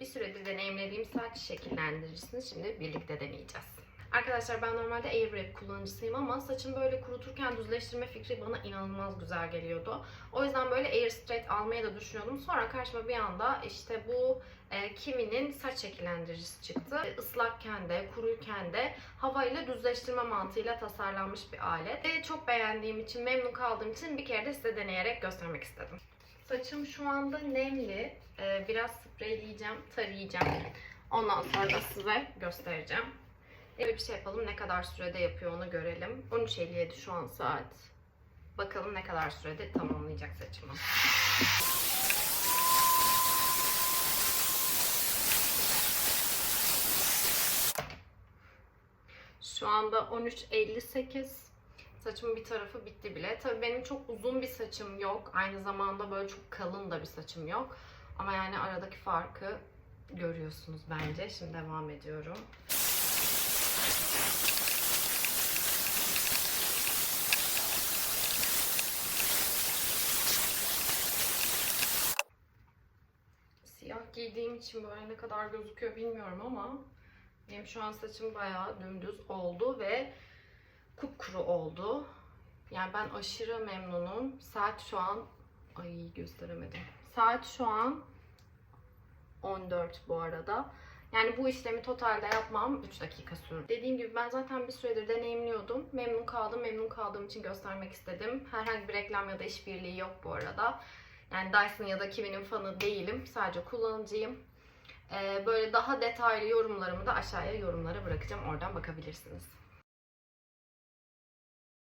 bir süredir deneyimlediğim saç şekillendiricisini şimdi birlikte deneyeceğiz. Arkadaşlar ben normalde Airwrap kullanıcısıyım ama saçımı böyle kuruturken düzleştirme fikri bana inanılmaz güzel geliyordu. O yüzden böyle Air Straight almayı da düşünüyordum. Sonra karşıma bir anda işte bu e, Kimi'nin saç şekillendiricisi çıktı. E, Islakken de, kuruyken de havayla düzleştirme mantığıyla tasarlanmış bir alet. Ve çok beğendiğim için, memnun kaldığım için bir kere de size deneyerek göstermek istedim. Saçım şu anda nemli. E, biraz spreyleyeceğim, tarayacağım. Ondan sonra da size göstereceğim. Öyle bir şey yapalım. Ne kadar sürede yapıyor onu görelim. 13.57 şu an saat. Bakalım ne kadar sürede tamamlayacak saçımı. Şu anda 13.58. Saçımın bir tarafı bitti bile. Tabii benim çok uzun bir saçım yok. Aynı zamanda böyle çok kalın da bir saçım yok. Ama yani aradaki farkı görüyorsunuz bence. Şimdi devam ediyorum. Siyah giydiğim için böyle ne kadar gözüküyor bilmiyorum ama benim şu an saçım bayağı dümdüz oldu ve kupkuru oldu. Yani ben aşırı memnunum. Saat şu an ay gösteremedim. Saat şu an 14 bu arada. Yani bu işlemi totalde yapmam 3 dakika sürdü. Dediğim gibi ben zaten bir süredir deneyimliyordum. Memnun kaldım. Memnun kaldığım için göstermek istedim. Herhangi bir reklam ya da işbirliği yok bu arada. Yani Dyson ya da Kiwi'nin fanı değilim. Sadece kullanıcıyım. Ee, böyle daha detaylı yorumlarımı da aşağıya yorumlara bırakacağım. Oradan bakabilirsiniz.